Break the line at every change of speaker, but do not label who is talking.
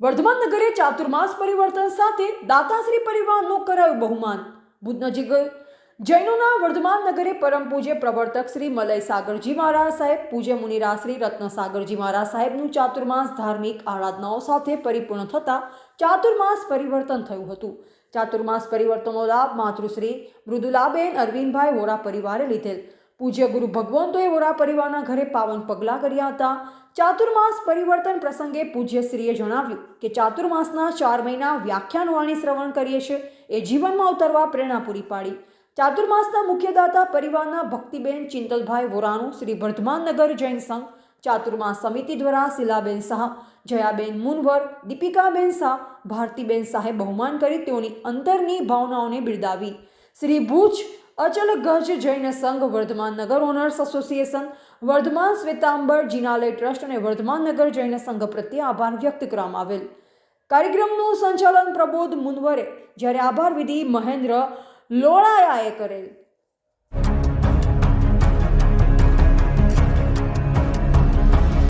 વર્ધમાન નગરે ચાતુર્માસ પરિવર્તન સાથે દાતાશ્રી પરિવારનું કરાયું બહુમાન. ભુજ નજીક જૈનોના વર્ધમાન નગરે પરમ પૂજ્ય પ્રવર્તક શ્રી મલય સાગરજી મહારાજ સાહેબ, પૂજ્ય મુનિરા શ્રી રત્ન સાગરજી મહારાજ સાહેબનું ચાતુર્માસ ધાર્મિક આરાધનાઓ સાથે પરિપૂર્ણ થતાં ચાતુર્માસ પરિવર્તન થયું હતું. ચાતુર્માસ પરિવર્તનનો લાભ માતૃશ્રી મૃદુલાબેન અરવિંદભાઈ વોરા પરિવારે લીધેલ. પૂજ્ય ગુરુ ભગવંતોએ વોરા પરિવારના ઘરે પાવન પગલાં કર્યા હતા. ચાતુર્માસ પરિવર્તન પ્રસંગે પૂજ્ય શ્રીએ જણાવ્યું કે ચાતુર્માસના ચાર મહિના વ્યાખ્યાન વાણી શ્રવણ કરીએ છીએ. એ જીવનમાં ઉતરવા પ્રેરણા પૂરી પાડી. ચાતુર્માસના મુખ્યદાતા પરિવારના ભક્તિબેન ચિંતલભાઈ વોરાનું શ્રી વર્ધમાનનગર જૈન સંઘ, ચાતુર્માસ સમિતિ દ્વારા શિલાબેન શાહ, જયાબેન મુનવર, દીપિકાબેન શાહ, ભારતીબેન શાહે બહુમાન કરી તેઓની અંતરની ભાવનાઓને બિરદાવી. શ્રી ભુજ અચલ ગજ Jain Sangh Vardhaman Nagar owners association, Vardhaman Shwetambar Jinalaya trust અને વર્ધમાન નગર જૈન સંઘ પ્રત્યે આભાર વ્યક્ત કરવામાં આવેલ. કાર્યક્રમનું સંચાલન પ્રબોધ મુનવરે જ્યારે આભાર વિધિ મહેન્દ્ર લોળાયાએ કરેલ.